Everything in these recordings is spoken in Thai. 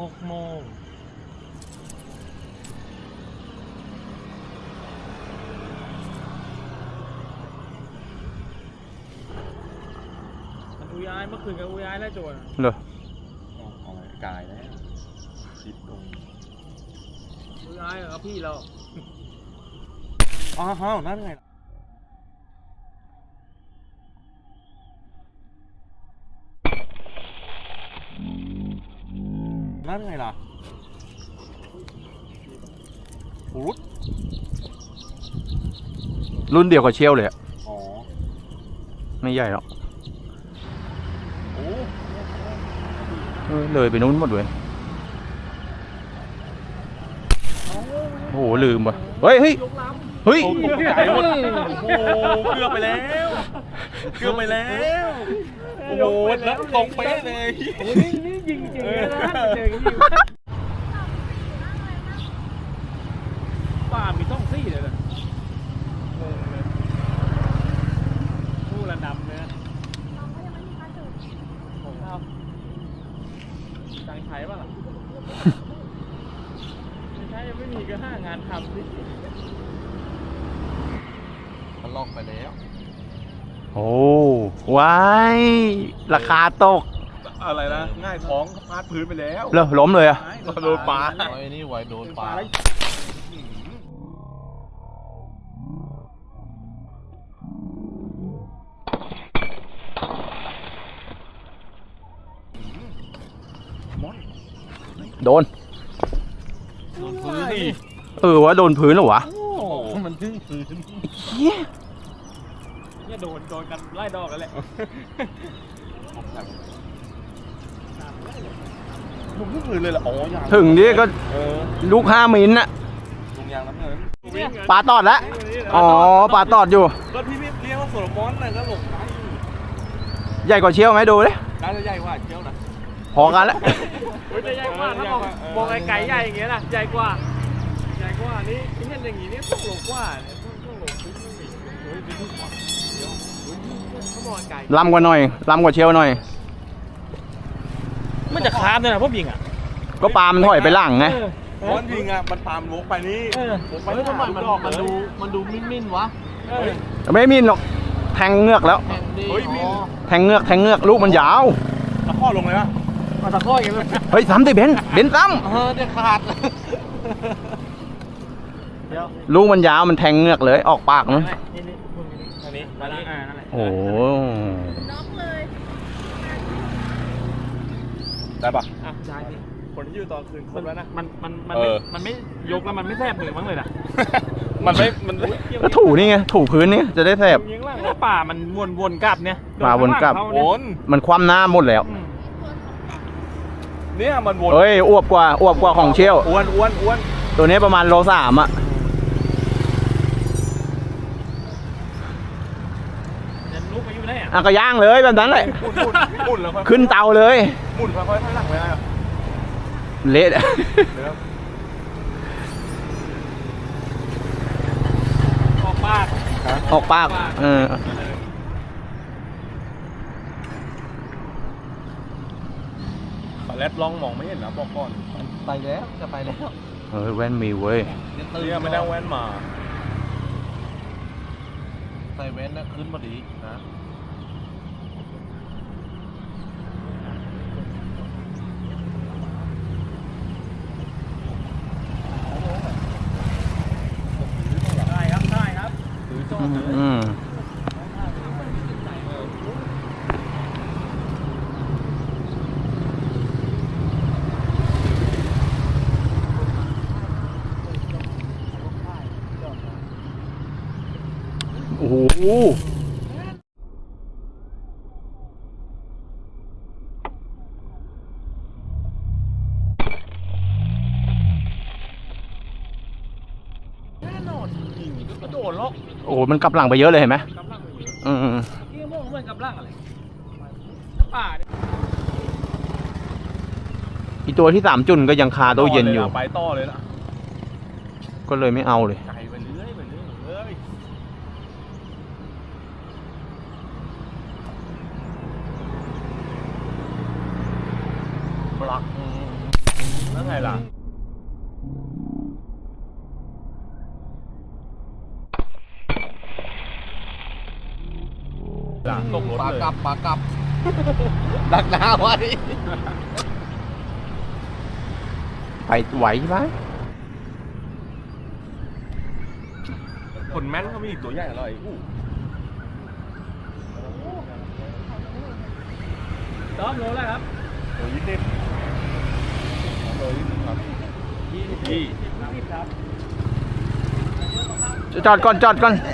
หกโมงมันอุยายเมื่อคืนกับอุยายแล้วโจรเหรอเอาไว้กายแล้วสิบลงอุยายกับพี่เราอ้าวนั่นไง นั่นไงล่ะปุ๊ดรุ่นเดียวกับเชลเลยอะอ๋อ ไม่ใหญ่หรอกโอ้เออเลยไปนู้นหมดเลยโอ้โหลืมว่ะเฮ้ยเฮ้ยยกลเฮ้ยโหตกใจหมดโอ้โหเกือบไปแล้ว เกือบไปแล้ว โอ้โหแล้วตรงเป๊ะเลยำโอ้นี่นี่ ยิงจริงเลยนะเจอกันยิงป้ามีต้องซี่เลยนะงงเลยผู้ระดับเลยนะของเราตังใช้ป่ะล่ะไม่ใช่ยังไม่มีก็ห้างานทำสิมันลอกไปแล้ว โอ้ว้ายราคาตก อะไรนะง่ายท้องพาดพื้นไปแล้วแล้วล้มเลยอะโดนปลาไอ้นี่ไว้โดนปลาโดนโดนพื้นดิเออวะโดนพื้นเหรอวะโอ้มันทึ่งพื้นเฮียเนี่ยโดนโดนกันไล่ดอกกันแหละ ลุงทึ่งพื้นเลยเหรออ๋อยังถึงนี่ก็เออลูกห้ามิลน่ะลุงยางน้ำเงินปลาตอดแล้วอ๋อปลาตอดอยู่ ก็ที่พี่เรียกว่าโซโลมอนน่ะก็หลงได้อยู่ใหญ่กว่าเชียวไหมดูเลยน่าจะใหญ่กว่าเชี่ยวนะพอกันแล้วเฮ้ยแต่ใหญ่กว่าถ้ามองมองไกลๆใหญ่อย่างเงี้ยนะใหญ่กว่าใหญ่กว่านี่นี่เห็นอย่างงี้นี่ต้องหลงกว่าเนี่ยต้องต้องหลงปุ๊บนี่เฮ้ยมีลูกขวาเดี๋ยวเฮ้ยเขามองไกลลำกว่าหน่อยลำกว่าเชียวหน่อย มันจะคาบเนี่ยนะพวกยิงอะก็ปลามันถอยไปหลังไงบอลยิงอะมันปามลกไปนี่เออผมไปเฮ้ยทำไมมันดอกมันเลยดูมันดูมิ้นมิ้นๆวะเออไม่มินหรอกแทงเงือกแล้วแข่งดีเฮ้ยมิ้นอ๋อแทงเงือกแทงเงือกลูกมันยาวตะข้อลงเลยปะเอาตะข้ออย่างเงี้ยเฮ้ยซ้ำดิเบนซ์เบนซ์ซ้เออเดี๋ยวขาดเดี๋ยวำลูกมันยาวมันแทงเงือกเลยออกปากนะนี่นี่มึงนี่อันนี้อันนี้อ่านั่นแหละโอ้โห ได้ปะ อะใช่ดิคนที่อยู่ตอนคืนครบแล้วนะ มันมันมันเอไม่อ มันไม่ยกแล้วมันไม่แทบมือมั้งเลยนะมันไม่ มันไม่ก็ถูนี่ไงถูพื้นนี่จะได้แสบยิงล่างแล้วป่ามันวนวนกลับเนี่ยป่าวนกลับโดวนนมันคว่ำหน้าหมดแล้วข้างหลังเขาเนี่ยอืมเนี่ยมันวนเฮ้ยอ้วบกว่าอ้วบกว่าของเชี่ยว อ้วนอ้วนอ้วนตัวนี้ประมาณโลสามอะ เดี๋ยวลุกไป อยู่ไหนอะอะก็ย่างเลยแบบนั้นแหละหมุนหมุนหมุนแล้วค่อยขึ้นเตาเลยหมุนค่อยๆถอยหลังไปได้อะเละเดี๋ยวออกปากออกปากเออปลาแรดล่องมองไม่เห็นนะบอกก่อนไปแล้วจะไปแล้วเออแว่นมีเว้ยเดี๋ยวตื่นเรียไม่ได้แว่นมาใส่แว่นนะขึ้นมาดีนะ ได้ครับได้ครับ อืมโอ้โหแน่นอนยิงก็กระโดดล็อกโอ้โหมันกลับหลังไปเยอะเลยเห็นไหมกำลังไปเยอะอืมอืมที่โม่งเหมือนกับร่างอะไรแล้วป่าเนี่ยอีตัวที่สามจุนก็ยังคาตู้เย็นอยู่ ไปต่อเลยนะก็เลยไม่เอาเลยไกลไปเรื่อยไปเรื่อยเรื่อยปลัก นั่นไงล่ะล่ะตกรถ ปลาเลยกลับปลากลับ ดักหน้าไว้ไปไหวไหมคนแม่นเขามีอีกตัวใหญ่อร่อยอู้ซ้อมโลแล้วครับตัวยี่สิบตัวยี่สิบครับยี่สิบยี่สิบครับ จอดก่อนจอดก่อน เ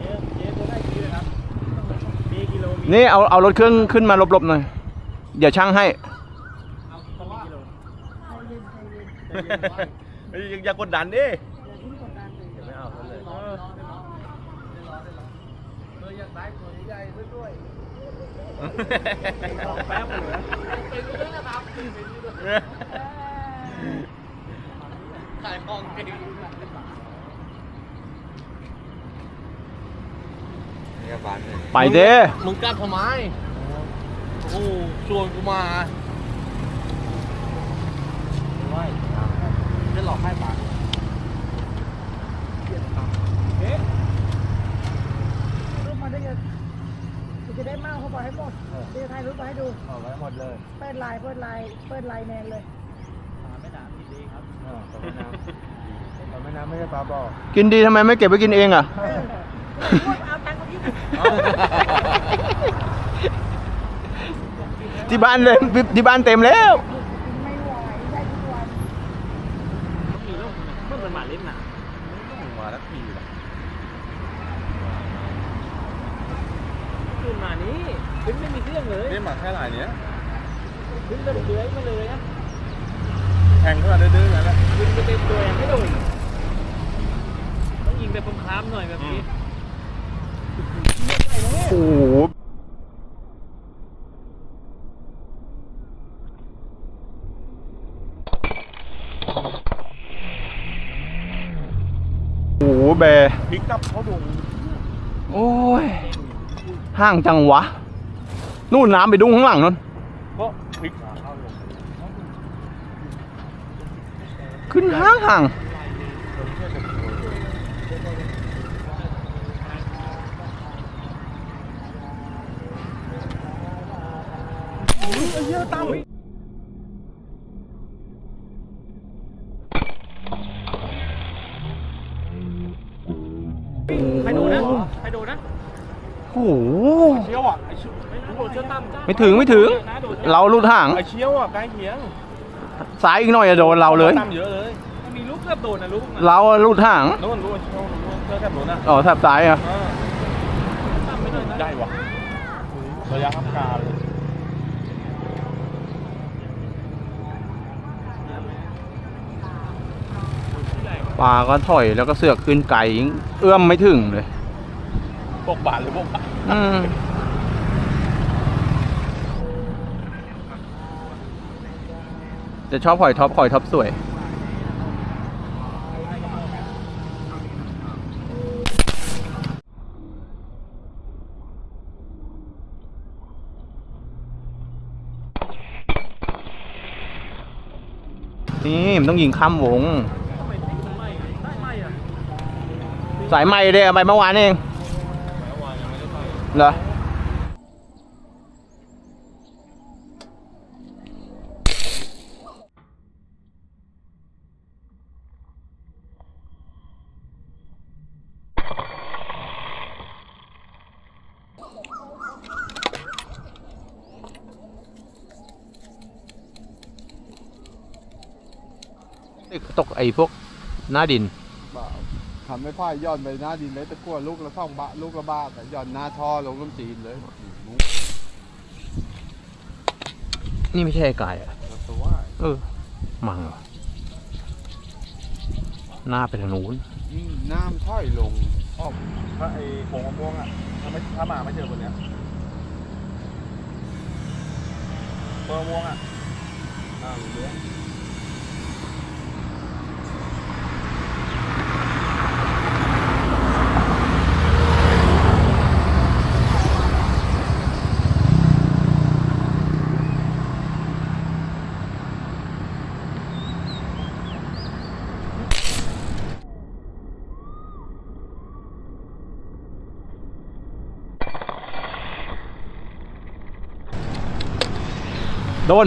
จ๊เจ๊ตัวได้กี่เลยครับ มีกิโลมี นี่เอาเอารถเครื่องขึ้นมาหลบๆหน่อย เดี๋ยวช่างให้เอาตัวละกิโลเฮ้ยอย่ากดดันดิใหญ่ๆด้วยรอแป๊บเหลือเป็นด้วยนะครับขายของเก่ง นี่บานเลย ไปเด้มึงกลับทำไม โอ้โหชวนกูมาไม่จะหลอกให้ปากรูปมาได้ยังกูจะได้เมาเข้าไปให้หมดเดี๋ยวถ่ายรูปมาให้ดูเอาไว้หมดเลย เปิดไลน์เปิดไลน์เปิดไลน์แมนเลยไม่ด่าพี่ดีครับปลาแม่น้ำปลาแม่น้ำไม่ใช่ปลาบ่อกินดีทำไมไม่เก็บไว้กินเองอะ เออพูดเอาตังค์มาที่ที่บ้านเลยที่บ้านเต็มแล้วไม่ไหวได้ทุกวันมีลูกเมื่อมันหมาเล่นน่ะมาแล้วทีละขึ้นมานี้ขึ้นไม่มีเครื่องเลยนี่มาแค่ลายเนี้ยขึ้นแบบเลื้อยมาเลยนะแข่งขึ้นมาดื้อๆนั่นแหละขึ้นไปเต็มตัวยังไม่โดนต้องยิงแบบค้ำๆหน่อยแบบนี้ โอ้โหโอ้โหแบร์พลิกกลับเขาดงโอ้ยห่างจังวะ นู่นน้ำไปดุ้งข้างหลังนั่นก็พลิกขาเข้าลงขึ้นห่างห่าง เยอะตั้มใครโดนนะใครโดนนะโอ้โหเชี่ยวอะไอเชี่ยวไม่นะโดนเชือกตั้มจ้าไม่ถึงไม่ถึงนะโดนเราลุดห่าง ไอเชี่ยวอะใกล้เคียงสายอีกหน่อยจะโดนเราเลยตั้มเยอะเลยมีลูกเกือบโดนนะลูกนะเราลุดห่างโน่นรู้เชี่ยวรู้เชื่อแทบรู้นะอ๋อแทบสายอะตั้มไม่โดนนะได้วะระยะทำการเลย ปลาก็ถอยแล้วก็เสือกขึ้นไกลเอื้อมไม่ถึงเลยพวกบาทหรือพวกบาทอืมจะชอบหอยท็อปหอยท็อปสวยนี่มันต้องยิงข้ามวง สายไหมเลยเอาไปเมื่อวานเองเหรอตกไอ้พวกหน้าดิน ทำไม่พ่ายย้อนไปหน้าดินเลยตะกั่วลูกละสองบาทลูกละบาทแต่ย้อนหน้าท่อลงน้ำจีนเลยนี่ไม่ใช่ไอ้กายอะตัวเออ มังเหรอหน้าไปทางนู้นน้ำท่อยลงอ้อมถ้าไอ้โป่งมะม่วงอะถ้าไม่ถ้ามาไม่เจอคนเนี้ยโป่งมะม่วงอะอ่ารู้เรื่อ โดน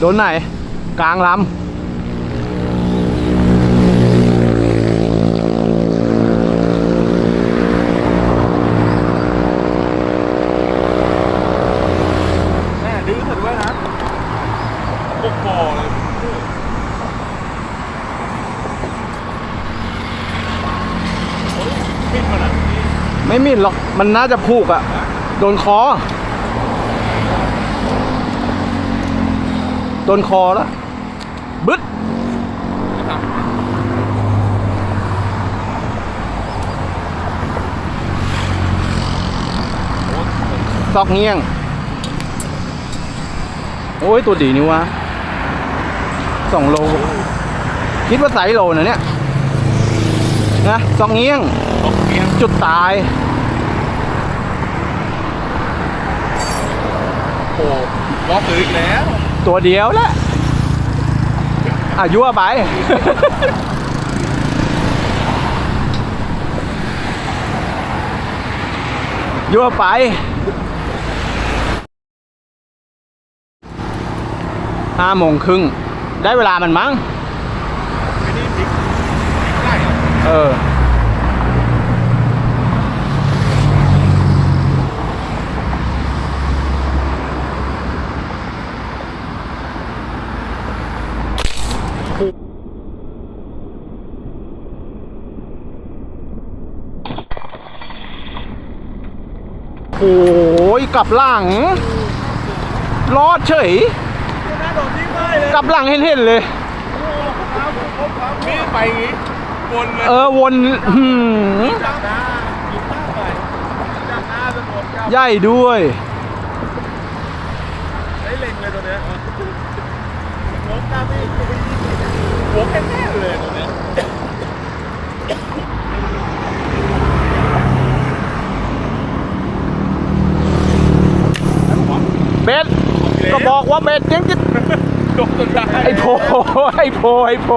โดนไหน กลางลำ แม่ดื้อเถอะด้วยนะปกคอเลยปิดมันอะ ไม่มิดหรอก มันน่าจะผูกอะโดนคอ โดนคอแล้วบึ๊ดซอกเงี้ยง โอ้ย ตัวดีนี่วะสองโล คิดว่าไซส์โลนะเนี่ย นะซอกเงี้ยงตกเกียง จุดตาย โอ้ล็อกเลยอีกแล้ว ตัวเดียวแหละอายั่วไป ยั่วไป ห้าโมงครึ่ง ได้เวลามันมั้ง ไม่ได้พลิกพลิกได้เหรอ เออ โอ้ ยกลับหลัง รอดเฉยน่าโดนทิ้งได้เลยกลับหลังเห็นๆเลย นี่ไปอย่างงี้วนเลยเออวนหืมจับหน้าหยิบหน้าไปจับหน้าจนหมดจับใหญ่ด้วยได้เล็งเลยตัวเนี้ยหัวกล้าไม่หัวแค่แน่เลยตัวเนี้ย เบ็ด ก็บอกว่าเบ็ดยังจะโดนจนได้ไอ้โพไอ้โพไอ้โพ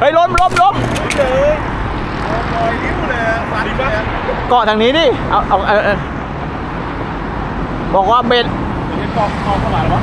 ไอ้ยล้มล้มล้มเลยปล่อยนิ้วเลยฟันเลยเกาะทางนี้ดิเอาเอาเอาเอาบอกว่าเบ็ดเดี๋ยวกองกองเข้ามาแล้ววะ